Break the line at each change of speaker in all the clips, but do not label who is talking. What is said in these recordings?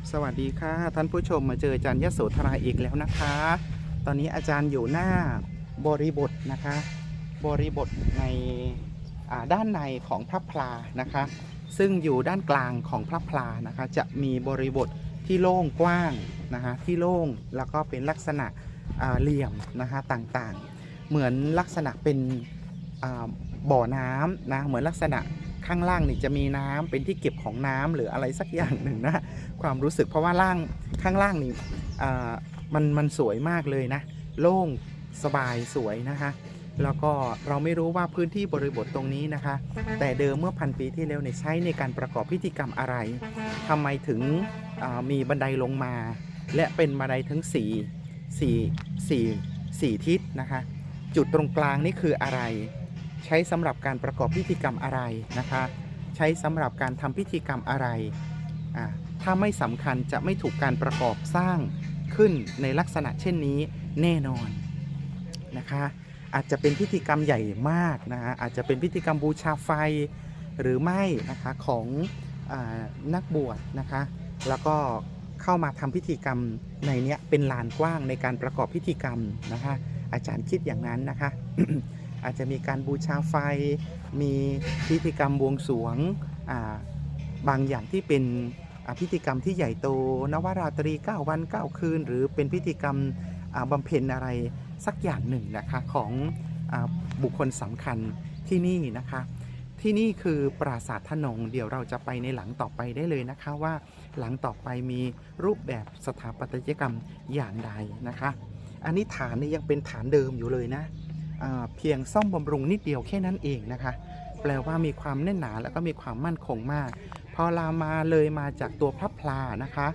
บสวัสดีค่ะ ท่านผู้ชมมาเจออาจารย์ยโสธราอีกแล้วนะคะ ตอนนี้อาจารย์อยู่หน้าบริบทนะคะ บริบทในด้านในของพระพลานะคะ ซึ่งอยู่ด้านกลางของพระพลานะคะ จะมีบริบทที่โล่งกว้างนะคะที่โล่งแล้วก็เป็นลักษณะเหลี่ยมนะคะต่างๆ เหมือนลักษณะเป็นบ่อน้ำนะเหมือนลักษณะ ข้างล่างนี่จะมีน้ำเป็นที่เก็บของน้ำหรืออะไรสักอย่างหนึ่งนะ ความรู้สึกเพราะว่าล่างข้างล่างนี่มันมันสวยมากเลยนะ โล่งสบายสวยนะคะแล้วก็เราไม่รู้ว่าพื้นที่บริบทตรงนี้นะคะ แต่เดิมเมื่อพันปีที่แล้วเนี่ยใช้ในการประกอบพิธีกรรมอะไรทำไมถึงมีบันไดลงมา และเป็นบันไดทั้ง4 4 4 4ทิศนะคะ จุดตรงกลางนี่คืออะไร ใช้สำหรับการประกอบพิธีกรรมอะไรนะคะ ใช้สำหรับการทำพิธีกรรมอะไร ถ้าไม่สำคัญจะไม่ถูกการประกอบสร้างขึ้นในลักษณะเช่นนี้แน่นอนนะคะ อาจจะเป็นพิธีกรรมใหญ่มากนะฮะอาจจะเป็นพิธีกรรมบูชาไฟหรือไม่นะคะของอนักบวชนะคะ แล้วก็เข้ามาทำพิธีกรรมในเนี้ยเป็นลานกว้างในการประกอบพิธีกรรมนะคะ อาจารย์คิดอย่างนั้นนะคะ อาจจะมีการบูชาไฟ มีพิธีกรรมบวงสรวงบางอย่างที่เป็นพิธีกรรมที่ใหญ่โต นวราตรี 9 วัน 9 คืน หรือเป็นพิธีกรรมบำเพ็ญอะไรสักอย่างหนึ่งนะคะของอบุคคลสำคัญที่นี่นะคะ ที่นี่คือปราสาททนงเดี๋ยวเราจะไปในหลังต่อไปได้เลยนะคะว่าหลังต่อไปมีรูปแบบสถาปัตยกรรมอย่างใดนะคะ อันนี้ฐานนี่ยังเป็นฐานเดิมอยู่เลยนะ เพียงซ่อมบำรุงนิดเดียวแค่นั้นเองนะคะ แปลว่ามีความแน่นหนาแล้วก็มีความมั่นคงมาก พอเรามาเลยมาจากตัวพระพลานะคะ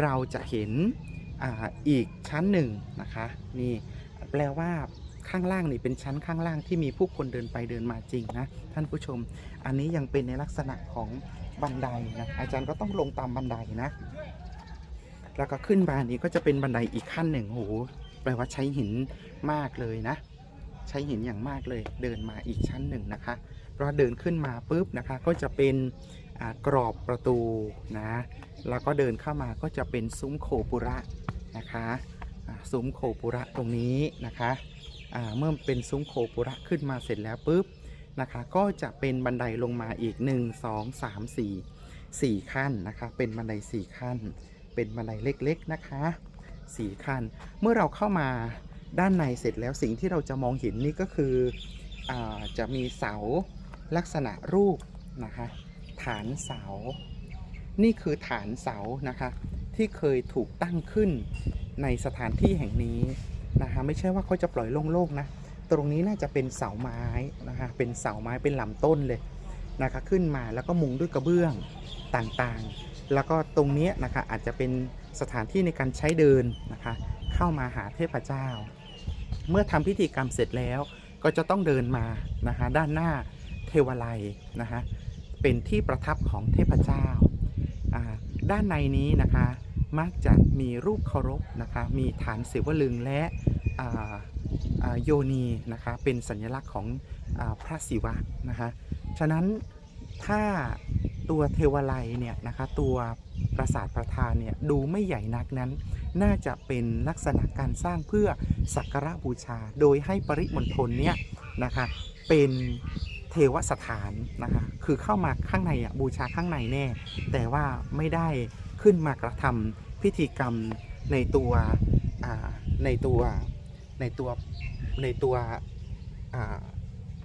เราจะเห็นออีกชั้นหนึ่งนะคะนี่แปลว่าข้างล่างนี่เป็นชั้นข้างล่างที่มีผู้คนเดินไปเดินมาจริงนะท่านผู้ชม อันนี้ยังเป็นในลักษณะของบันไดนะอาจารย์ก็ต้องลงตามบันไดนะ แล้วก็ขึ้นมานี้ก็จะเป็นบันไดอีกขั้นหนึ่งโหแปลว่าใช้หินมากเลยนะ ใช้หินอย่างมากเลยเดินมาอีกชั้นหนึ่งนะคะ เพราะเดินขึ้นมาปุ๊บนะคะก็จะเป็นกรอบประตูนะแล้วก็เดินเข้ามาก็จะเป็นซุ้มโคปุระนะคะซุ้มโคปุระตรงนี้นะคะเมื่อเป็นซุ้มโคปุระขึ้นมาเสร็จแล้วปุ๊บนะคะก็จะเป็นบันไดลงมาอีก 1 2 3 4 4 ขั้นนะคะเป็นบันได 4 ขั้น เป็นบันไดเล็กๆนะคะ 4 ขั้น เมื่อเราเข้ามา ด้านในเสร็จแล้วสิ่งที่เราจะมองเห็นนี่ก็คืออจะมีเสาลักษณะรูปนะคะฐานเสา นี่คือฐานเสานะคะที่เคยถูกตั้งขึ้นในสถานที่แห่งนี้นะคะไม่ใช่ว่าเขาจะปล่อยโล่งๆนะตรงนี้น่าจะเป็นเสาไม้นะคะเป็นเสาไม้เป็นลำต้นเลยนะคะขึ้นมาแล้วก็มุงด้วยกระเบื้องต่างๆ แล้วก็ตรงนี้นะคะอาจจะเป็นสถานที่ในการใช้เดินนะคะเข้ามาหาเทพเจ้า เมื่อทำพิธีกรรมเสร็จแล้วก็จะต้องเดินมานะคะด้านหน้าเทวาลัยนะคะเป็นที่ประทับของเทพเจ้า ด้านในนี้นะคะมักจะมีรูปเคารพนะคะมีฐานศิวลึงและโยนีนะคะเป็นสัญลักษณ์ของอพระศิวะนะคะฉะนั้นถ้าตัวเทวาลัยเนี่ยนะคะตัว ปราสาทประธานเนี่ยดูไม่ใหญ่นักนั้น น่าจะเป็นลักษณะการสร้างเพื่อสักการะบูชา โดยให้ปริมณฑลเนี่ยนะคะเป็นเทวสถานนะคะคือเข้ามาข้างในอะบูชาข้างในแน่ แต่ว่าไม่ได้ขึ้นมากระทำพิธีกรรมในตัวอ่าในตัวในตัวในตัว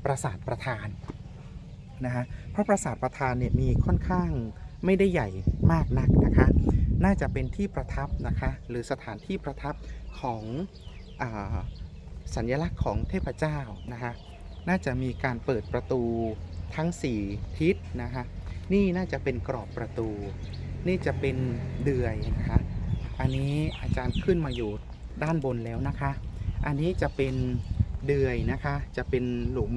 ปราสาทประธานนะฮะเพราะปราสาทประธานเนี่ยมีค่อนข้าง ไม่ได้ใหญ่มากนักนะคะ น่าจะเป็นที่ประทับนะคะ หรือสถานที่ประทับของอสัญลักษณ์ของเทพเจ้านะคะน่าจะมีการเปิดประตูทั้ง 4 ทิศนะคะนี่น่าจะเป็นกรอบประตู นี่จะเป็นเดือยนะคะ อันนี้อาจารย์ขึ้นมาอยู่ด้านบนแล้วนะคะ อันนี้จะเป็นเดือยนะคะ จะเป็นหลุม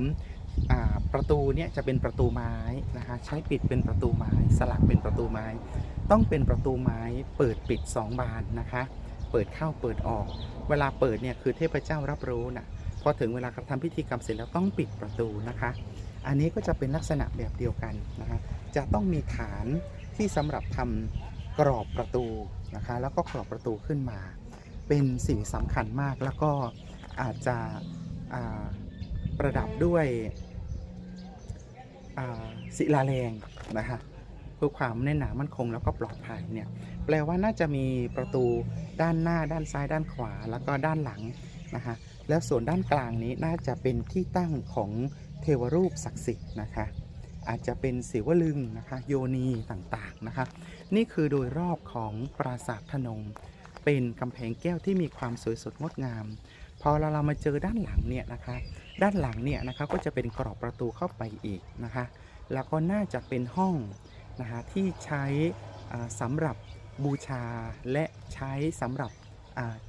ประตูเนี่ยจะเป็นประตูไม้นะคะใช้ปิดเป็นประตูไม้ สลักเป็นประตูไม้ ต้องเป็นประตูไม้เปิดปิด 2 บานนะคะ เปิดเข้าเปิดออก เวลาเปิดเนี่ยคือเทพเจ้ารับรู้นะพอถึงเวลากระทำพิธีกรรมเสร็จแล้วต้องปิดประตูนะคะ อันนี้ก็จะเป็นลักษณะแบบเดียวกันนะคะจะต้องมีฐานที่สำหรับทำกรอบประตูนะคะ แล้วก็กรอบประตูขึ้นมา เป็นสิ่งสำคัญมากแล้วก็อาจจะประดับด้วย ศิลาแรงนะคะเพื่อความแน่นหนามั่นคงแล้วก็ปลอดภัยเนี่ยแปลว่าน่าจะมีประตูด้านหน้าด้านซ้ายด้านขวาแล้วก็ด้านหลังนะคะแล้วส่วนด้านกลางนี้น่าจะเป็นที่ตั้งของเทวรูปศักดิ์สิทธิ์นะคะอาจจะเป็นศิวลึงนะคะโยนีต่างๆนะคะนี่คือโดยรอบของปราสาทธนงเป็นกำแพงแก้วที่มีความสวยสดงดงาม พอเราเรามาเจอด้านหลังเนี่ยนะคะ ด้านหลังเนี่ยนะคะก็จะเป็นกรอบประตูเข้าไปอีกนะคะ แล้วก็น่าจะเป็นห้องนะคะที่ใช้อ่าสำหรับบูชาและใช้สำหรับ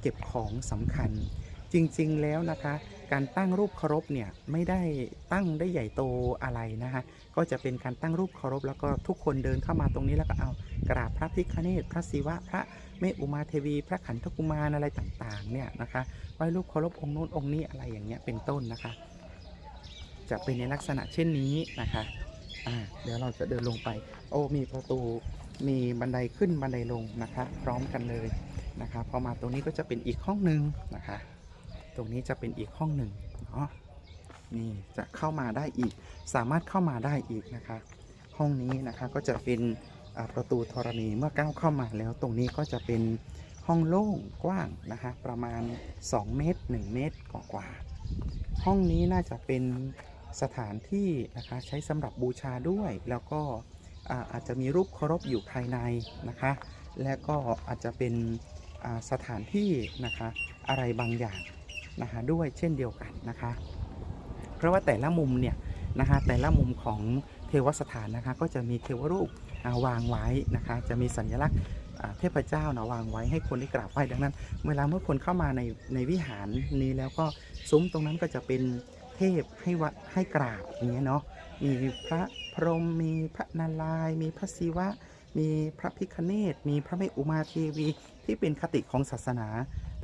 เก็บของสำคัญ จริงๆแล้วนะคะ การตั้งรูปเคารพเนี่ยไม่ได้ตั้งได้ใหญ่โตอะไรนะคะก็จะเป็นการตั้งรูปเคารพแล้วก็ทุกคนเดินเข้ามาตรงนี้แล้วก็เอากราบพระพิฆเนศพระศิวะพระเมตอุมาเทวี พระขันธกุมารอะไรต่างๆเนี่ยนะคะไหว้รูปเคารพองค์โน้นองค์นี้อะไรอย่างเงี้ยเป็นต้นนะคะ จะเป็นในลักษณะเช่นนี้นะคะอ่าเดี๋ยวเราจะเดินลงไป โอ้มีประตูมีบันไดขึ้นบันไดลงนะคะ พร้อมกันเลยนะคะพอมาตรงนี้ก็จะเป็นอีกห้องหนึ่งนะคะ ตรงนี้จะเป็นอีกห้องหนึ่งเนาะนี่จะเข้ามาได้อีก สามารถเข้ามาได้อีกนะคะ ห้องนี้นะคะก็จะเป็นประตูธรณีเมื่อก้าวเข้ามาแล้ว ตรงนี้ก็จะเป็นห้องโล่งกว้างนะคะประมาณ 2 เมตร 1 เมตรกว่า ห้องนี้น่าจะเป็นสถานที่นะคะใช้สำหรับบูชาด้วย แล้วก็อาจจะมีรูปเคารพอยู่ภายในนะคะ และก็อาจจะเป็นสถานที่นะคะอะไรบางอย่าง นะคะด้วยเช่นเดียวกันนะคะ เพราะว่าแต่ละมุมเนี่ยนะคะแต่ละมุมของเทวสถานนะคะก็จะมีเทวรูปาวางไว้นะคะจะมีสัญลักษณ์เทพเจ้านะวางไว้ให้คนได้กราบไหว้ดังนั้น เวลาเมื่อคนเข้ามาในในวิหารนี้แล้วก็ซุ้มตรงนั้นก็จะเป็นเทพให้วะให้กราบอย่างเงี้ยเนาะมีพระพรหมมีพระนารายมีพระศิวะ มีพระพิคเนตมีพระแม่อุมาเทวี ที่เป็นคติของศาสนา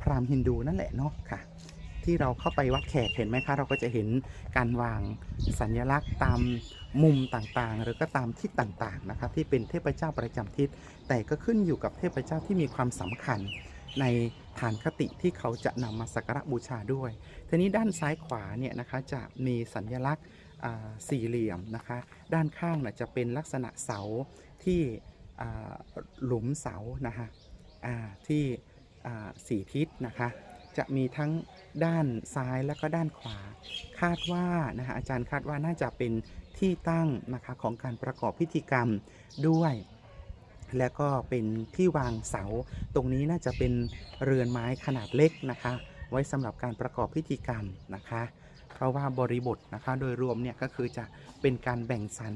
พราหมณ์ฮินดูนั่นแหละเนาะค่ะ ที่เราเข้าไปวัดแขกเห็นไหมคะ เราก็จะเห็นการวางสัญลักษณ์ตามมุมต่างๆ หรือก็ตามทิศต่างๆนะครับที่เป็นเทพเจ้าประจำทิศ แต่ก็ขึ้นอยู่กับเทพเจ้าที่มีความสำคัญในฐานคติที่เขาจะนำมาสักการะบูชาด้วย ทีนี้ด้านซ้ายขวาเนี่ยนะคะจะมีสัญลักษณ์สี่เหลี่ยมนะคะ ด้านข้างนะจะเป็นลักษณะเสาที่หลุมเสานะคะที่สี่ทิศนะคะ จะมีทั้งด้านซ้ายและก็ด้านขวา คาดว่านะฮะอาจารย์คาดว่าน่าจะเป็นที่ตั้งนะคะของการประกอบพิธีกรรมด้วย และก็เป็นที่วางเสา ตรงนี้น่าจะเป็นเรือนไม้ขนาดเล็กนะคะ ไว้สำหรับการประกอบพิธีกรรมนะคะ เพราะว่าบริบทนะคะโดยรวมเนี่ยก็คือจะเป็นการแบ่งสรร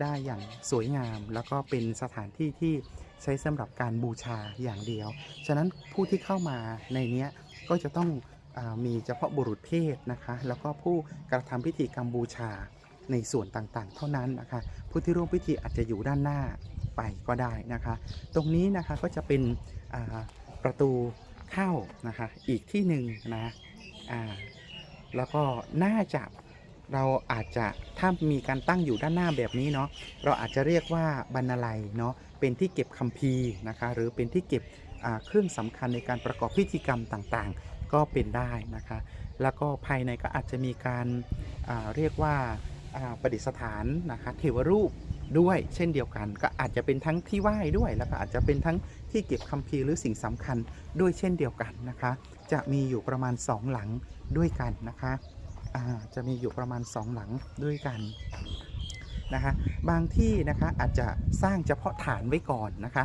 ได้อย่างสวยงาม แล้วก็เป็นสถานที่ที่ใช้สำหรับการบูชาอย่างเดียว ฉะนั้นผู้ที่เข้ามาในเนี้ย ก็จะต้องอมีเฉพาะบุรุษเพศนะคะ แล้วก็ผู้กระทำพิธีกรรมบูชาในส่วนต่างๆ เท่านั้นนะคะ ผู้ที่ร่วมพิธีอาจจะอยู่ด้านหน้าไปก็ได้นะคะ ตรงนี้นะคะก็จะเป็นประตูเข้านะคะอีกที่หนึ่งนะแล้วก็น่าจะเราอาจจะถ้ามีการตั้งอยู่ด้านหน้าแบบนี้เนาะเราอาจจะเรียกว่าบรรณาลัยเนาะเป็นที่เก็บคัมภีร์นะคะ หรือเป็นที่เก็บ เครื่องสำคัญในการประกอบพิธีกรรมต่างๆ ก็เป็นได้นะคะ แล้วก็ภายในก็อาจจะมีการาเรียกว่าาประดิษฐานนะคะเทวรูปด้วยเช่นเดียวกัน ก็อาจจะเป็นทั้งที่ไหว้ด้วย แล้วก็อาจจะเป็นทั้งที่เก็บคัมภีร์หรือสิ่งสำคัญด้วยเช่นเดียวกันนะคะ จะมีอยู่ประมาณ 2 หลังด้วยกันนะคะจะมีอยู่ประมาณ 2 หลังด้วยกันนะคะบางที่นะคะอาจจะสร้างเฉพาะฐานไว้ก่อนนะคะ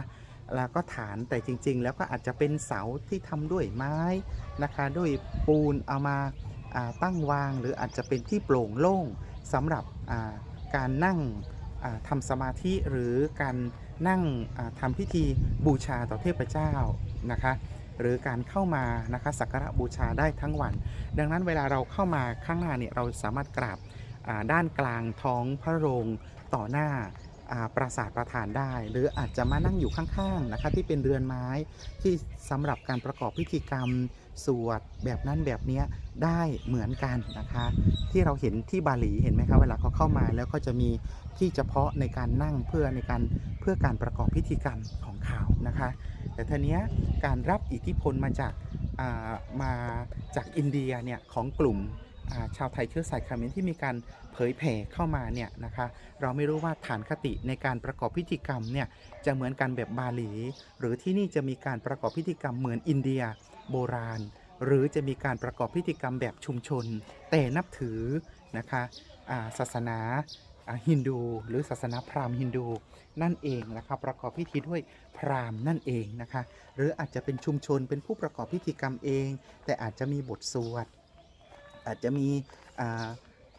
แล้วก็ฐานแต่จริง ๆ แล้วก็อาจจะเป็นเสาที่ทำด้วยไม้นะคะด้วยปูนเอามาาตั้งวาง หรืออาจจะเป็นที่โปร่งโล่งสำหรับาการนั่งอ่าทำสมาธิหรือการนั่งอ่าทำพิธีบูชาต่อเทพเจ้านะคะหรือการเข้ามานะคะสักการะบูชาได้ทั้งวัน ดังนั้นเวลาเราเข้ามาข้างหน้าเนี่ยเราสามารถกราบด้านกลางท้องพระโรงต่อหน้า ปราสาทประธานได้ หรืออาจจะมานั่งอยู่ข้างๆนะคะที่เป็นเรือนไม้ที่สำหรับการประกอบพิธีกรรมสวดแบบนั้นแบบนี้ได้เหมือนกันนะคะ ที่เราเห็นที่บาหลีเห็นไหมครับเวลาเขาเข้ามาแล้วก็จะมีที่เฉพาะในการนั่งเพื่อในการเพื่อการประกอบพิธีกรรมของเขานะคะ แต่ทีเนี้ยการรับอิทธิพลมาจากอ่ามาจากอินเดียเนี่ยของกลุ่ม ชาวไทยเชื้อสายเขมรที่มีการเผยแผ่เข้ามาเนี่ยนะคะเราไม่รู้ว่าฐานคติในการประกอบพิธีกรรมเนี่ยจะเหมือนกันแบบบาหลี หรือที่นี่จะมีการประกอบพิธีกรรมเหมือนอินเดียโบราณ หรือจะมีการประกอบพิธีกรรมแบบชุมชน แต่นับถือนะคะศาสนาอ่าฮินดูหรือศาสนาพราหมณ์ฮินดูนั่นเองนะครับประกอบพิธีด้วยพราหมณ์นั่นเองนะคะหรืออาจจะเป็นชุมชนเป็นผู้ประกอบพิธีกรรมเอง แต่อาจจะมีบทสวด อาจจะมี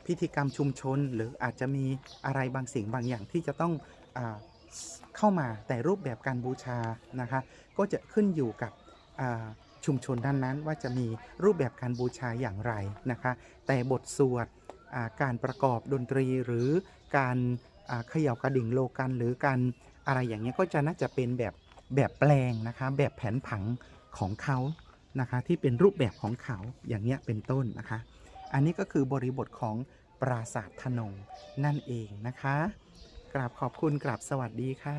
พิธีกรรมชุมชน หรืออาจจะมีอะไรบางสิ่งบางอย่างที่จะต้องอเข้ามาแต่รูปแบบการบูชานะคะ ก็จะขึ้นอยู่กับชุมชนด้านนั้นว่าจะมีรูปแบบการบูชาอย่างไรนะคะ แต่บทสวดการประกอบดนตรีหรือการเขย่ากระดิ่งโลกันหรือการอะไรอย่างเงี้ยก็จะน่าจะเป็นแบบแบบแปลงนะคะ แบบแผนผังของเขา นะคะ ที่เป็นรูปแบบของเขาอย่างเงี้ยเป็นต้นนะคะ อันนี้ก็คือบริบทของปราสาทธนงนั่นเองนะคะ กราบขอบคุณกราบสวัสดีค่ะ